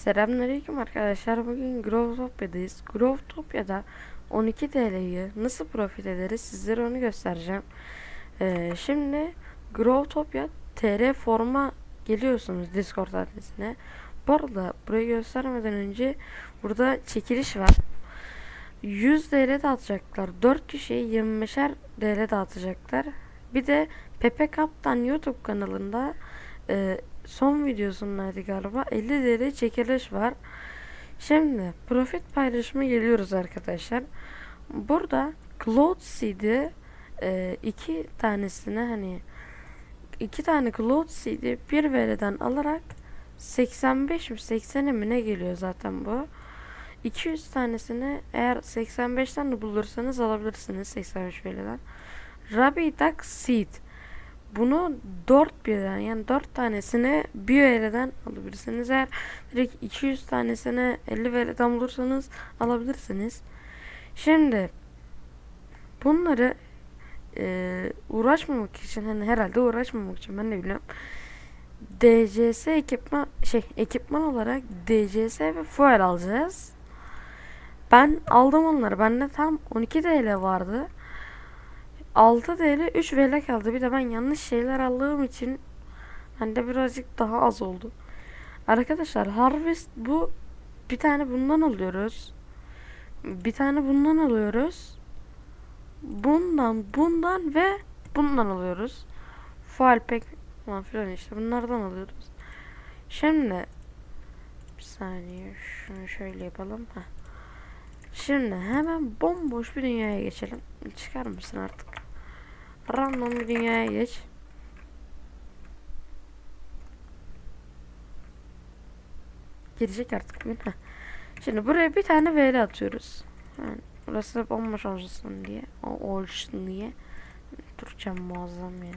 Selamünaleyküm arkadaşlar. Bugün Growtopia'dayız. Growtopia'da 12 TL'yi nasıl profit ederiz sizlere onu göstereceğim. Ee, şimdi Growtopia TR forma geliyorsunuz Discord adresine. Bu arada burayı göstermeden önce burada çekiliş var. 100 TL dağıtacaklar. 4 kişiye 25'er TL dağıtacaklar. Bir de Pepe Kaptan YouTube kanalında e, son videosundaydı galiba 50 TL çekiliş var. Şimdi profit paylaşımı geliyoruz arkadaşlar. Burada Cloud Seed'i e, iki tanesine hani iki tane Cloud Seed'i bir vereden alarak 85 mi 80'e mi ne geliyor zaten bu. 200 tanesini eğer 85'ten de bulursanız alabilirsiniz 85 veriden. Rabbit Duck Seed. Bunu 4 birden yani 4 tanesini bir vereden alabilirsiniz. Eğer direkt 200 tanesine 50 vereden bulursanız alabilirsiniz. Şimdi bunları e, uğraşmamak için hani herhalde uğraşmamak için ben de biliyorum. DCS ekipman şey ekipman olarak DCS ve fuel alacağız. Ben aldım onları. Bende tam 12 TL vardı. 6 TL 3 VL kaldı. Bir de ben yanlış şeyler aldığım için bende birazcık daha az oldu. Arkadaşlar Harvest bu bir tane bundan alıyoruz. Bir tane bundan alıyoruz. Bundan, bundan ve bundan alıyoruz. Fuel pack falan işte bunlardan alıyoruz. Şimdi bir saniye şunu şöyle yapalım. Heh. Şimdi hemen bomboş bir dünyaya geçelim. Çıkar mısın artık? Random bir dünyaya geç. Gelecek artık. Heh. Şimdi buraya bir tane VL atıyoruz. Yani burası bomboş olsun diye. O olsun diye. Türkçem muazzam ya.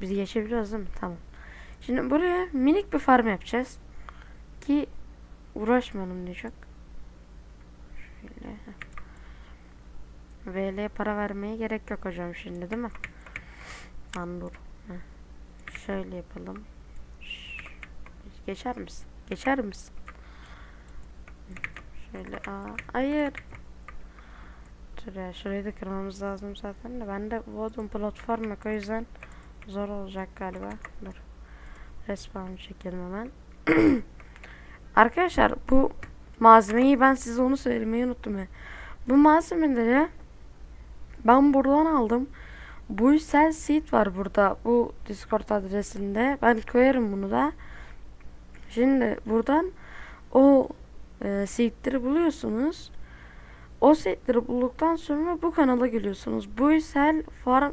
Biz geçebiliyoruz değil mi? Tamam. Şimdi buraya minik bir farm yapacağız. Ki uğraşmayalım diye çok. Şöyle. VL'ye para vermeye gerek yok hocam şimdi değil mi? Heh. Şöyle yapalım. Geçer misin? Geçer misin? Şöyle aa hayır. Dur ya şurayı da kırmamız lazım zaten de. Bende Vodun platform yok o yüzden zor olacak galiba. Dur. Respawn çekelim hemen. Arkadaşlar bu malzemeyi ben size onu söylemeyi unuttum ya. Bu malzemeleri ben buradan aldım. Bu sel seed var burada bu Discord adresinde. Ben koyarım bunu da. Şimdi buradan o e, seedleri buluyorsunuz. O seedleri bulduktan sonra bu kanala geliyorsunuz. Bu sel farm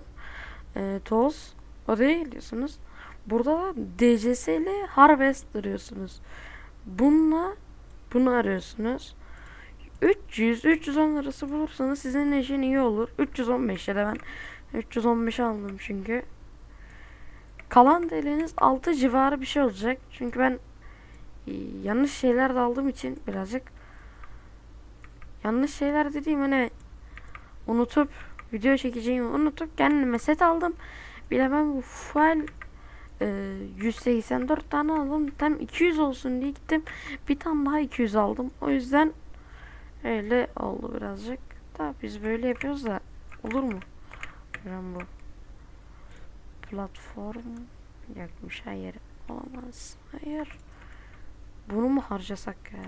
e, toz oraya geliyorsunuz. Burada da DCS ile harvest arıyorsunuz. Bununla bunu arıyorsunuz. 300 310 arası bulursanız sizin için iyi olur. 315 ya da ben 315 aldım çünkü. Kalan değeriniz 6 civarı bir şey olacak. Çünkü ben e, yanlış şeyler de aldığım için birazcık yanlış şeyler dediğim hani unutup video çekeceğimi unutup kendime set aldım. Bir de ben bu e, 184 tane aldım. Tam 200 olsun diye gittim. Bir tane daha 200 aldım. O yüzden öyle oldu birazcık. Da biz böyle yapıyoruz da olur mu? Ben bu platform yakmış hayır olamaz. Hayır. Bunu mu harcasak ya?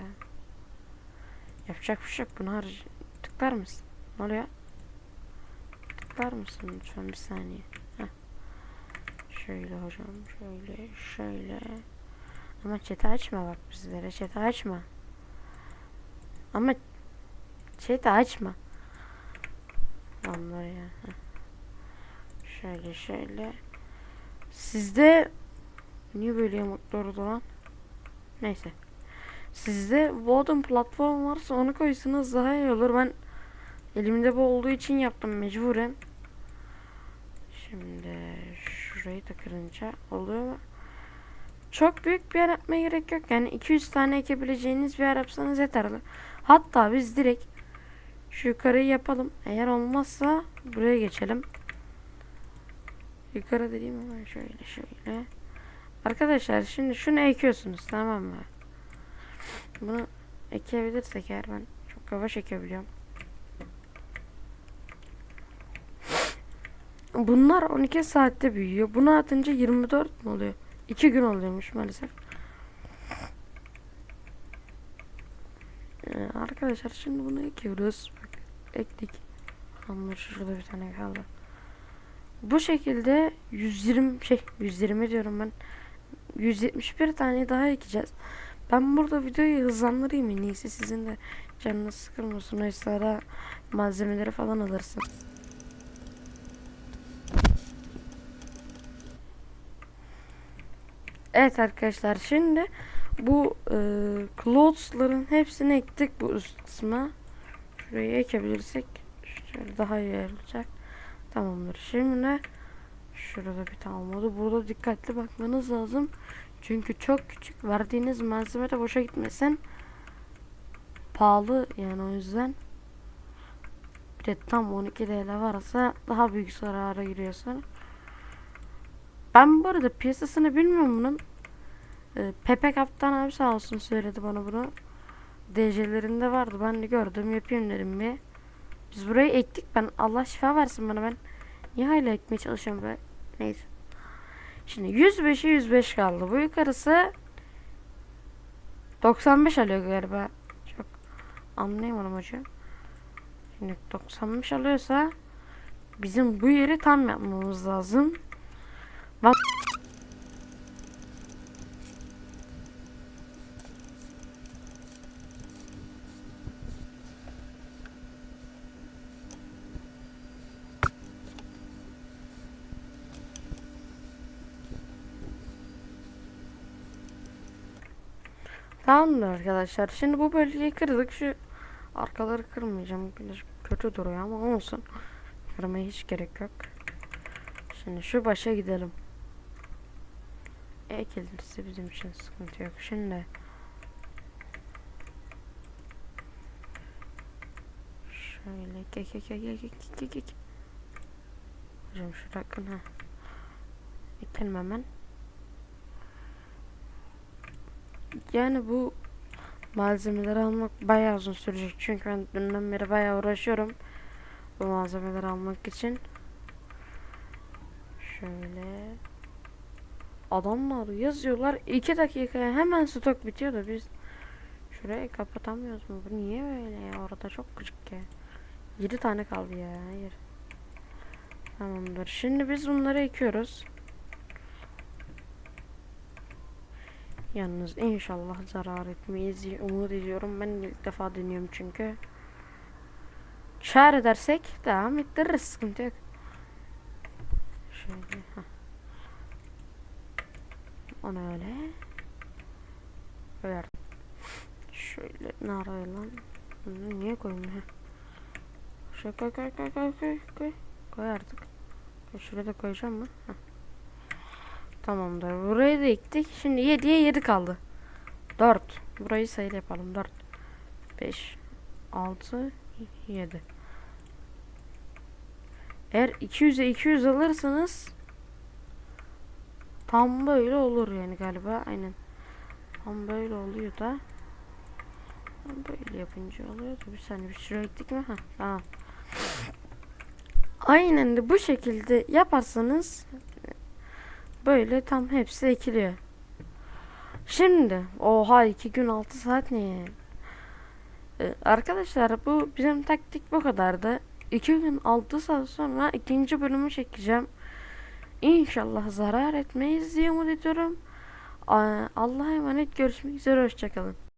Yapacak bir şey yok. Bunu harc tıklar mısın? Ne oluyor? Tıklar mısın lütfen bir saniye. Heh. Şöyle hocam şöyle şöyle. Ama chat'i açma bak bizlere chat'i açma. Ama chat'i açma. Onlar ya. Şöyle şöyle. Sizde niye böyle yamuklu oldu lan? Neyse. Sizde Vodun platform varsa onu koysanız daha iyi olur. Ben elimde bu olduğu için yaptım mecburen. Şimdi şurayı da oluyor mu? Çok büyük bir yer yapmaya gerek yok. Yani 200 tane ekebileceğiniz bir yer yapsanız yeterli. Hatta biz direkt şu yukarıyı yapalım. Eğer olmazsa buraya geçelim. Yukarı dediğim hemen şöyle şöyle. Arkadaşlar şimdi şunu ekiyorsunuz tamam mı? Bunu ekebilirsek eğer ben çok yavaş ekebiliyorum. Bunlar 12 saatte büyüyor. Bunu atınca 24 mi oluyor? 2 gün oluyormuş maalesef. Ee, arkadaşlar şimdi bunu ekiyoruz. Ektik. Hamur şurada bir tane kaldı. Bu şekilde 120 şey 120 diyorum ben. 171 tane daha ekeceğiz. Ben burada videoyu hızlandırayım en iyisi sizin de canınız sıkılmasın. O esnada malzemeleri falan alırsın. Evet arkadaşlar şimdi bu e, clothes'ların hepsini ektik bu üst kısma. Şurayı ekebilirsek şöyle daha iyi olacak. Tamamdır. Şimdi şurada bir tane olmadı. Burada dikkatli bakmanız lazım. Çünkü çok küçük. Verdiğiniz malzeme de boşa gitmesin. Pahalı yani o yüzden. Bir de tam 12 TL varsa daha büyük zarara giriyorsun. Ben bu arada piyasasını bilmiyorum bunun. Ee, Pepe Kaptan abi sağ olsun söyledi bana bunu. DC'lerinde vardı. Ben de gördüm. Yapayım dedim bir. Biz burayı ektik. Ben Allah şifa versin bana ben. Niye hala ekmeye çalışıyorum be? Neyse. Şimdi 105'e 105 kaldı. Bu yukarısı 95 alıyor galiba. Çok anlayamadım hocam. Şimdi 95 alıyorsa bizim bu yeri tam yapmamız lazım. Bak Tamamdır arkadaşlar. Şimdi bu bölgeyi kırdık. Şu arkaları kırmayacağım. Biraz kötü duruyor ama olsun. Kırmaya hiç gerek yok. Şimdi şu başa gidelim. Ekilirse bizim için sıkıntı yok. Şimdi şöyle kek kek kek kek kek kek Hocam şuradan ha. İtilmemen. Yani bu malzemeleri almak bayağı uzun sürecek. Çünkü ben dünden beri bayağı uğraşıyorum. Bu malzemeleri almak için. Şöyle. Adamlar yazıyorlar. 2 dakikaya hemen stok bitiyor da biz şurayı kapatamıyoruz mu? Bu niye böyle ya? Orada çok gıcık ya. 7 tane kaldı ya. Hayır. Tamamdır. Şimdi biz bunları ekiyoruz. Yalnız inşallah zarar etmeyiz umut ediyorum. Ben ilk defa deniyorum çünkü. Kar edersek devam ettiririz. Sıkıntı yok. Şöyle. Heh. Onu öyle. Koyar. Şöyle ne arıyor lan? Bunu niye koymuyor? Şöyle koy koy koy koy koy koy. Koy artık. Şuraya da koyacağım mı? Heh. Tamamdır. Burayı da ektik. Şimdi 7'ye 7 kaldı. 4. Burayı sayılı yapalım. 4. 5. 6. 7. Eğer 200'e 200 alırsanız tam böyle olur yani galiba. Aynen. Tam böyle oluyor da. Böyle yapınca oluyor da bir saniye bir şuraya ektik mi? Ha. Aynen de bu şekilde yaparsanız Böyle tam hepsi ekiliyor. Şimdi oha 2 gün 6 saat ne? Ee, arkadaşlar bu bizim taktik bu kadardı. 2 gün 6 saat sonra ikinci bölümü çekeceğim. İnşallah zarar etmeyiz diye umut ediyorum. Allah'a emanet görüşmek üzere hoşçakalın.